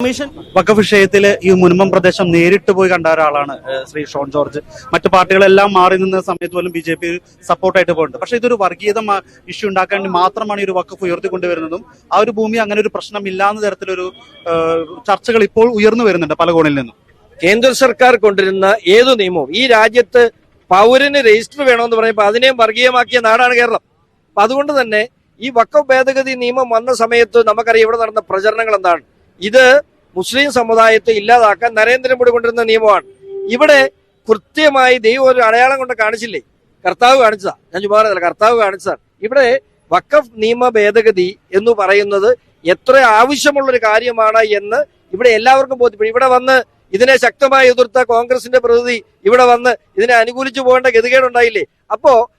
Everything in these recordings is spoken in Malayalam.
കമ്മീഷൻ വഖഫ് വിഷയത്തിൽ ഈ മുൻപം പ്രദേശം നേരിട്ട് പോയി കണ്ട ഒരാളാണ് ശ്രീ ഷോൺ ജോർജ്. മറ്റു പാർട്ടികളെല്ലാം മാറി നിന്ന സമയത്ത് പോലും ബി ജെ പി സപ്പോർട്ടായിട്ട് പോകുന്നുണ്ട് പക്ഷേ ഇതൊരു വർഗീയത ഇഷ്യൂ ഉണ്ടാക്കാൻ വേണ്ടി മാത്രമാണ് ഈ ഒരു വഖഫ് ഉയർത്തിക്കൊണ്ടുവരുന്നതും ആ ഒരു ഭൂമി അങ്ങനെ ഒരു പ്രശ്നം ഇല്ലാന്ന തരത്തിലൊരു ചർച്ചകൾ ഇപ്പോൾ ഉയർന്നു വരുന്നുണ്ട് പല കോണിൽ നിന്നും. കേന്ദ്ര സർക്കാർ കൊണ്ടുവരുന്ന ഏതു നിയമവും ഈ രാജ്യത്ത് പൗരന് രജിസ്റ്റർ വേണമെന്ന് പറയുമ്പോൾ അതിനെയും വർഗീയമാക്കിയ നാടാണ് കേരളം. അപ്പൊ അതുകൊണ്ട് തന്നെ ഈ വക്കഫ് ഭേദഗതി നിയമം വന്ന സമയത്ത് നമുക്കറിയാം ഇവിടെ നടന്ന പ്രചരണങ്ങൾ എന്താണ്. ഇത് മുസ്ലിം സമുദായത്തെ ഇല്ലാതാക്കാൻ നരേന്ദ്രമോദി കൊണ്ടുവരുന്ന നിയമമാണ്. ഇവിടെ കൃത്യമായി ദൈവം ഒരു അടയാളം കൊണ്ട് കാണിച്ചില്ലേ? കർത്താവ് കാണിച്ചതാ. ഞാൻ ചുമ്മാ കർത്താവ് കാണിച്ചതാണ്. ഇവിടെ വക്കഫ് നിയമ ഭേദഗതി എന്ന് പറയുന്നത് എത്ര ആവശ്യമുള്ള ഒരു കാര്യമാണ് എന്ന് ഇവിടെ എല്ലാവർക്കും ബോധ്യപ്പെടും. ഇവിടെ വന്ന് ഇതിനെ ശക്തമായി എതിർത്ത കോൺഗ്രസിന്റെ പ്രതിനിധി ഇവിടെ വന്ന് ഇതിനെ അനുകൂലിച്ചു പോകേണ്ട ഗതികേടുണ്ടായില്ലേ? അപ്പോ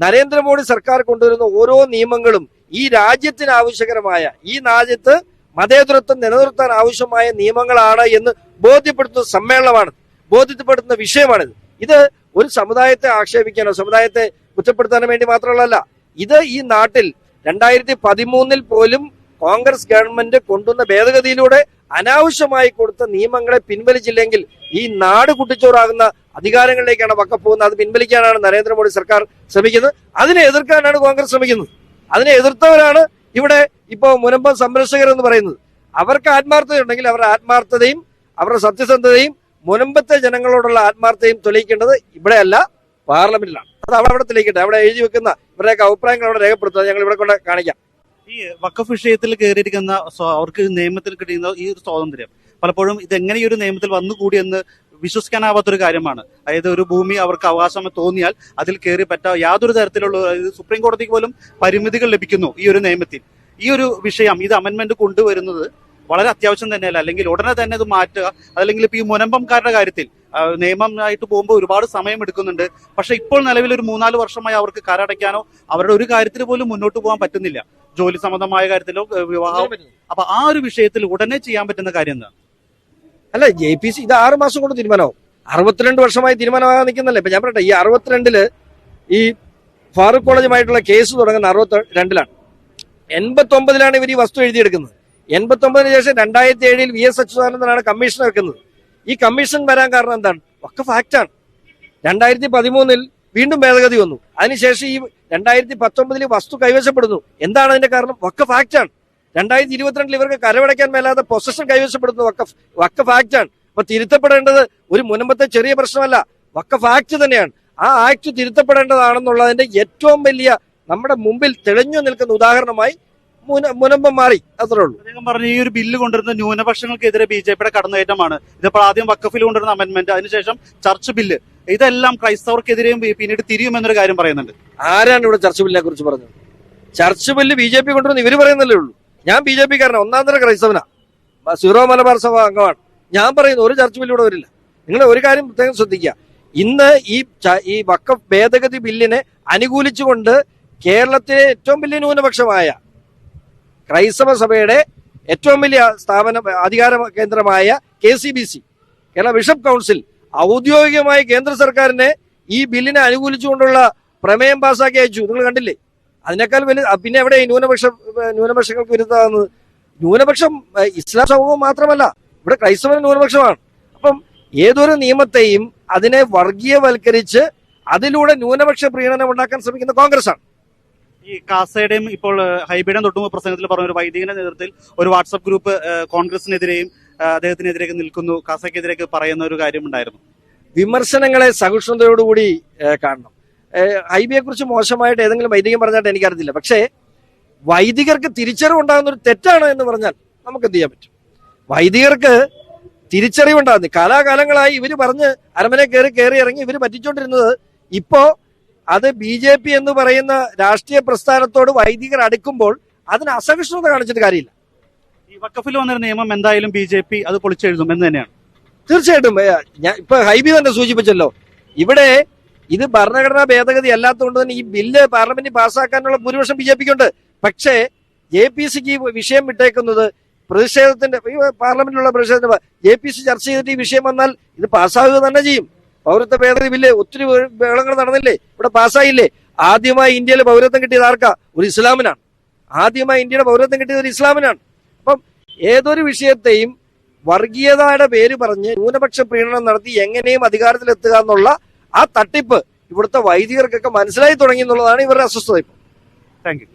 നരേന്ദ്രമോദി സർക്കാർ കൊണ്ടുവരുന്ന ഓരോ നിയമങ്ങളും ഈ രാജ്യത്തിന് ആവശ്യകരമായ ഈ രാജ്യത്ത് മതേതരത്വം നിലനിർത്താൻ ആവശ്യമായ നിയമങ്ങളാണ് എന്ന് ബോധ്യപ്പെടുത്തുന്ന സമ്മേളനമാണ് ബോധ്യപ്പെടുത്തുന്ന വിഷയമാണിത്. ഇത് ഒരു സമുദായത്തെ ആക്ഷേപിക്കാനോ സമുദായത്തെ കുറ്റപ്പെടുത്താനോ വേണ്ടി മാത്രമല്ല ഇത് ഈ നാട്ടിൽ രണ്ടായിരത്തി പതിമൂന്നിൽ പോലും കോൺഗ്രസ് ഗവൺമെന്റ് കൊണ്ടുവന്ന ഭേദഗതിയിലൂടെ അനാവശ്യമായി കൊടുത്ത നിയമങ്ങളെ പിൻവലിച്ചില്ലെങ്കിൽ ഈ നാട് കുട്ടിച്ചോറാകുന്ന അധികാരങ്ങളിലേക്കാണ് വക്കഫ് പോകുന്നത് അത് പിൻവലിക്കാനാണ് നരേന്ദ്രമോദി സർക്കാർ ശ്രമിക്കുന്നത്. അതിനെ എതിർക്കാനാണ് കോൺഗ്രസ് ശ്രമിക്കുന്നത്. അതിനെ എതിർത്തവരാണ് ഇവിടെ ഇപ്പോ മുനമ്പം സംരക്ഷകർ എന്ന് പറയുന്നത് അവർക്ക് ആത്മാർത്ഥത ഉണ്ടെങ്കിൽ അവരുടെ ആത്മാർത്ഥതയും അവരുടെ സത്യസന്ധതയും മുനമ്പത്തെ ജനങ്ങളോടുള്ള ആത്മാർത്ഥതയും തെളിയിക്കേണ്ടത് ഇവിടെയല്ല പാർലമെന്റിലാണ്. അത് അവിടെ അവിടെ തെളിയിക്കട്ടെ അവിടെ എഴുതി വെക്കുന്ന ഇവരുടെയൊക്കെ അഭിപ്രായങ്ങൾ അവിടെ രേഖപ്പെടുത്തുക ഞങ്ങൾ ഇവിടെ കൊണ്ട് കാണിക്കാം. ഈ വക്കഫ് വിഷയത്തിൽ കയറിയിരിക്കുന്ന അവർക്ക് നിയമത്തിൽ കിട്ടുന്ന ഈ ഒരു സ്വാതന്ത്ര്യം. പലപ്പോഴും ഇതെങ്ങനെ ഈ ഒരു നിയമത്തിൽ വന്നുകൂടി എന്ന് വിശ്വസിക്കാനാവാത്തൊരു കാര്യമാണ്. അതായത് ഒരു ഭൂമി അവർക്ക് അവകാശം തോന്നിയാൽ അതിൽ കയറി പറ്റാ യാതൊരു തരത്തിലുള്ള സുപ്രീം കോടതിക്ക് പോലും പരിമിതികൾ ലഭിക്കുന്നു ഈ ഒരു നിയമത്തിൽ. ഈ ഒരു വിഷയം ഇത് അമെന്മെന്റ് കൊണ്ടുവരുന്നത് വളരെ അത്യാവശ്യം തന്നെയല്ല. അല്ലെങ്കിൽ ഉടനെ തന്നെ ഇത് മാറ്റുക അതല്ലെങ്കിൽ ഇപ്പൊ ഈ മുനമ്പംകാരുടെ കാര്യത്തിൽ നിയമം നിയമമായിട്ട് പോകുമ്പോൾ ഒരുപാട് സമയം എടുക്കുന്നുണ്ട്. പക്ഷെ ഇപ്പോൾ നിലവിൽ ഒരു മൂന്നാൽ വർഷമായി അവർക്ക് കരടയ്ക്കാനോ അവരുടെ ഒരു കാര്യത്തിൽ പോലും മുന്നോട്ട് പോകാൻ പറ്റുന്നില്ല. ജോലി സംബന്ധമായ കാര്യത്തിലോ വിവാഹം അപ്പൊ ആ ഒരു വിഷയത്തിൽ ഉടനെ ചെയ്യാൻ പറ്റുന്ന കാര്യം എന്താ? അല്ല ജെ പി സി ഇത് ആറ് മാസം കൊണ്ട് തീരുമാനമാവും. അറുപത്തിരണ്ട് വർഷമായി തീരുമാനമാകാൻ നിൽക്കുന്നല്ലേ ഇപ്പൊ ഞാൻ പറയട്ടെ ഈ അറുപത്തിരണ്ടിൽ ഈ ഫാറൂഖ് കോളേജുമായിട്ടുള്ള കേസ് തുടങ്ങുന്ന അറുപത്തി രണ്ടിലാണ് എൺപത്തി ഒമ്പതിലാണ് ഇവർ ഈ വസ്തു എഴുതിയെടുക്കുന്നത്. എൺപത്തി ഒമ്പതിന് ശേഷം രണ്ടായിരത്തി ഏഴിൽ വി എസ് അച്യുതാനന്ദനാണ് കമ്മീഷൻ വെക്കുന്നത്. ഈ കമ്മീഷൻ വരാൻ കാരണം എന്താണ്? ഒക്കെ ഫാക്റ്റാണ്. രണ്ടായിരത്തി പതിമൂന്നിൽ വീണ്ടും ഭേദഗതി വന്നു. അതിനുശേഷം ഈ രണ്ടായിരത്തി പത്തൊമ്പതിൽ വസ്തു കൈവശപ്പെടുന്നു. എന്താണ് അതിന്റെ കാരണം? വക്കഫ് ആക്ടാണ് രണ്ടായിരത്തി ഇരുപത്തിരണ്ടിൽ ഇവർക്ക് കരവടയ്ക്കാൻ മേലാതെ പൊസഷൻ കൈവശപ്പെടുത്തുന്ന വക്കഫ് വക്കഫ് ആക്ടാണ് അപ്പൊ തിരുത്തപ്പെടേണ്ടത് ഒരു മുനമ്പത്തെ ചെറിയ പ്രശ്നമല്ല. വക്കഫ് ആക്ട് തന്നെയാണ്. ആ ആക്ട് തിരുത്തപ്പെടേണ്ടതാണെന്നുള്ളതിന്റെ ഏറ്റവും വലിയ നമ്മുടെ മുമ്പിൽ തെളിഞ്ഞു നിൽക്കുന്ന ഉദാഹരണമായി മുന മുനമ്പം മാറി. അത്രേ ഉള്ളൂ. അദ്ദേഹം പറഞ്ഞു ഈ ഒരു ബില്ല് കൊണ്ടുവരുന്ന ന്യൂനപക്ഷങ്ങൾക്കെതിരെ ബി ജെ പിയുടെ കടന്നുകയറ്റമാണ് ഇതിപ്പോൾ ആദ്യം വക്കഫിൽ കൊണ്ടുവരുന്ന അമെന്റ്മെന്റ് അതിനുശേഷം ചർച്ച് ബില്ല് ഇതെല്ലാം ക്രൈസ്തവർക്കെതിരെയും പിന്നീട് തിരിയുമെന്നൊരു കാര്യം പറയുന്നുണ്ട്. ആരാണ് ഇവിടെ ചർച്ച് ബില്ലിനെ കുറിച്ച് പറഞ്ഞത്? Church bill B J P കൊണ്ടുവന്ന് ഇവർ പറയുന്നല്ലേ ഉള്ളൂ. ഞാൻ ബി ജെ പി കാരനാ ഒന്നാം തരം ക്രൈസ്തവനാ സീറോ മലബാർ സഭ അംഗമാണ്. ഞാൻ പറയുന്നു ഒരു ചർച്ച ബില്ലൂടെ വരില്ല. നിങ്ങൾ ഒരു കാര്യം പ്രത്യേകം ശ്രദ്ധിക്കുക. ഇന്ന് ഈ ഈ വക്ക ഭേദഗതി ബില്ലിനെ അനുകൂലിച്ചുകൊണ്ട് കേരളത്തിലെ ഏറ്റവും വലിയ ന്യൂനപക്ഷമായ ക്രൈസ്തവ സഭയുടെ ഏറ്റവും വലിയ സ്ഥാപന അധികാര കേന്ദ്രമായ K C B C Kerala bishop council ഔദ്യോഗികമായി കേന്ദ്ര സർക്കാരിനെ ഈ ബില്ലിനെ അനുകൂലിച്ചുകൊണ്ടുള്ള പ്രമേയം പാസ്സാക്കി അയച്ചു. നിങ്ങൾ കണ്ടില്ലേ? അതിനേക്കാൾ വലിയ പിന്നെ എവിടെ? ന്യൂനപക്ഷ ന്യൂനപക്ഷങ്ങൾക്ക് വിരുദ്ധമാകുന്നത്. ന്യൂനപക്ഷം ഇസ്ലാം സമൂഹം മാത്രമല്ല ഇവിടെ ക്രൈസ്തവ ന്യൂനപക്ഷമാണ്. അപ്പം ഏതൊരു നിയമത്തെയും അതിനെ വർഗീയവൽക്കരിച്ച് അതിലൂടെ ന്യൂനപക്ഷ പ്രീണനം ഉണ്ടാക്കാൻ ശ്രമിക്കുന്ന കോൺഗ്രസ് ആണ് ഈ കാസയുടെയും ഇപ്പോൾ ഹൈബിയുടെ തൊട്ടുമുമ്പ് പ്രസംഗത്തിൽ പറഞ്ഞ ഒരു വൈദികന്റെ നേതൃത്വത്തിൽ ഒരു വാട്സപ്പ് ഗ്രൂപ്പ് കോൺഗ്രസിനെതിരെയും അദ്ദേഹത്തിനെതിരെയൊക്കെ നിൽക്കുന്നു. കാസയ്ക്കെതിരെയൊക്കെ പറയുന്ന ഒരു കാര്യമുണ്ടായിരുന്നു വിമർശനങ്ങളെ സഹിഷ്ണുതയോടുകൂടി കാണണം. ഹൈബിയെ കുറിച്ച് മോശമായിട്ട് ഏതെങ്കിലും വൈദികം പറഞ്ഞായിട്ട് എനിക്കറിയില്ല പക്ഷേ വൈദികർക്ക് തിരിച്ചറിവ് ഉണ്ടാകുന്ന ഒരു തെറ്റാണ് എന്ന് പറഞ്ഞാൽ നമുക്ക് എന്ത് ചെയ്യാൻ പറ്റും? വൈദികർക്ക് തിരിച്ചറിവുണ്ടാകുന്നു. കാലാകാലങ്ങളായി ഇവർ പറഞ്ഞ് അരമനെ കയറി കയറി ഇറങ്ങി ഇവർ പറ്റിച്ചോണ്ടിരുന്നത് ഇപ്പോ അത് ബി ജെ പി എന്ന് പറയുന്ന രാഷ്ട്രീയ പ്രസ്ഥാനത്തോട് വൈദികർ അടുക്കുമ്പോൾ അതിന് അസഹിഷ്ണുത കാണിച്ചിട്ട് കാര്യമില്ല. ഈ വക്കഫിൽ വന്നൊരു നിയമം എന്തായാലും ബി ജെ പി അത് പൊളിച്ചെഴുതും എന്ന് തന്നെയാണ്. തീർച്ചയായിട്ടും. ഞാൻ ഇപ്പൊ ഹൈബി തന്നെ സൂചിപ്പിച്ചല്ലോ. ഇവിടെ ഇത് ഭരണഘടനാ ഭേദഗതി അല്ലാത്തതുകൊണ്ട് തന്നെ ഈ ബില്ല് പാർലമെന്റിൽ പാസ്സാക്കാനുള്ള ഭൂരിപക്ഷം ബി ജെ പിക്കുണ്ട്. പക്ഷേ ജെ പി സിക്ക് വിഷയം വിട്ടേക്കുന്നത് പ്രതിഷേധത്തിന്റെ പാർലമെന്റിലുള്ള പ്രതിഷേധത്തിന്റെ ജെ പി സി ചർച്ച ചെയ്തിട്ട് ഈ വിഷയം വന്നാൽ ഇത് പാസ്സാകുക തന്നെ ചെയ്യും. പൗരത്വ ഭേദഗതി ബില്ല് ഒത്തിരി വേളങ്ങൾ നടന്നില്ലേ? ഇവിടെ പാസ്സായില്ലേ? ആദ്യമായി ഇന്ത്യയിൽ പൗരത്വം കിട്ടിയത് ആർക്കാ? ഒരു ഇസ്ലാമിനാണ്. ആദ്യമായി ഇന്ത്യയുടെ പൗരത്വം കിട്ടിയത് ഒരു ഇസ്ലാമിനാണ്. അപ്പം ഏതൊരു വിഷയത്തെയും വർഗീയതയുടെ പേര് പറഞ്ഞ് ന്യൂനപക്ഷ പ്രീണനം നടത്തി എങ്ങനെയും അധികാരത്തിലെത്തുക എന്നുള്ള ആ തട്ടിപ്പ് ഇവിടുത്തെ വൈദികർക്കൊക്കെ മനസ്സിലായി തുടങ്ങി എന്നുള്ളതാണ് ഇവരുടെ അസ്വസ്ഥത ഇപ്പോൾ. Thank you